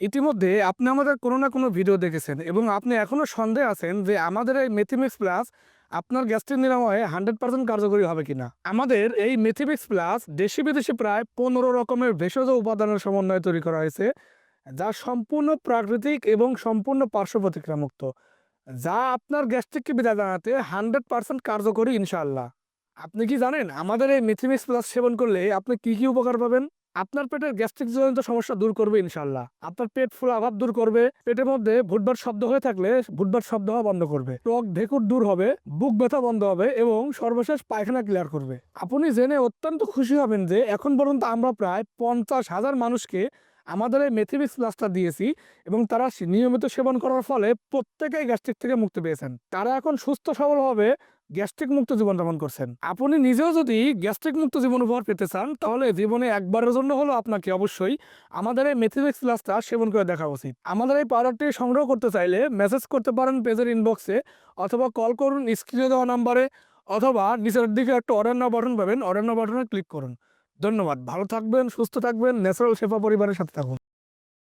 ইতিমধ্যে আপনি আমাদের কোনো না কোনো ভিডিও দেখেছেন এবং আপনি এখনও সন্দেহ আছেন যে আমাদের এই মেথিমিক্স প্লাস আপনার গ্যাস্ট্রিক নিরাময়ে হান্ড্রেড পার্সেন্ট কার্যকরী হবে কিনা। আমাদের এই মেথিমিক্স প্লাস দেশি বিদেশি প্রায় পনেরো রকমের ভেষজ উপাদানের সমন্বয়ে তৈরি করা হয়েছে, যা সম্পূর্ণ প্রাকৃতিক এবং সম্পূর্ণ পার্শ্ব প্রতিক্রিয়ামুক্ত যা আপনার গ্যাস্ট্রিককে বিদায় জানাতে হান্ড্রেড পার্সেন্ট কার্যকরী ইনশাআল্লাহ। আপনি কি জানেন আমাদের এই মেথিমিক্স প্লাস সেবন করলে আপনি কি কি উপকার পাবেন? আপনার পেটের গ্যাস্ট্রিক জনিত সমস্যা দূর করবে ইনশাল্লাহ আপনার পেট ফুল অভাব দূর করবে, পেটের মধ্যে ভুটবার শব্দ হয়ে থাকলে ভুটবার শব্দ হওয়া বন্ধ করবে। টক ঢেকুর দূর হবে, বুক ব্যথা বন্ধ হবে এবং সর্বশেষ পায়খানা ক্লিয়ার করবে। আপনি জেনে অত্যন্ত খুশি হবেন যে এখন পর্যন্ত আমরা প্রায় পঞ্চাশ হাজার মানুষকে আমাদের এই মেথিমিক্স প্লাসটা দিয়েছি এবং তারা নিয়মিত সেবন করার ফলে প্রত্যেকেই গ্যাস্ট্রিক থেকে মুক্তি পেয়েছেন। তারা এখন সুস্থ সবলভাবে গ্যাস্ট্রিক মুক্ত জীবন জীবনযাপন করছেন। আপনি নিজেও যদি গ্যাস্ট্রিক মুক্ত জীবন উপহার পেতে চান, তাহলে জীবনে একবারের জন্য হলো আপনাকে অবশ্যই আমাদের এই মেথিমিক্স প্লাসটা সেবন করে দেখা উচিত। আমাদের এই পাউডারটি সংগ্রহ করতে চাইলে মেসেজ করতে পারেন পেজের ইনবক্সে অথবা কল করুন স্ক্রিনে দেওয়া নাম্বারে অথবা নিচের দিকে একটা অরণ্য বাটন পাবেন। অরণ্য বাটনে ক্লিক করুন। ধন্যবাদ। ভালো থাকবেন সুস্থ থাকবেন। ন্যাচারাল সেফা পরিবারের সাথে থাকুন।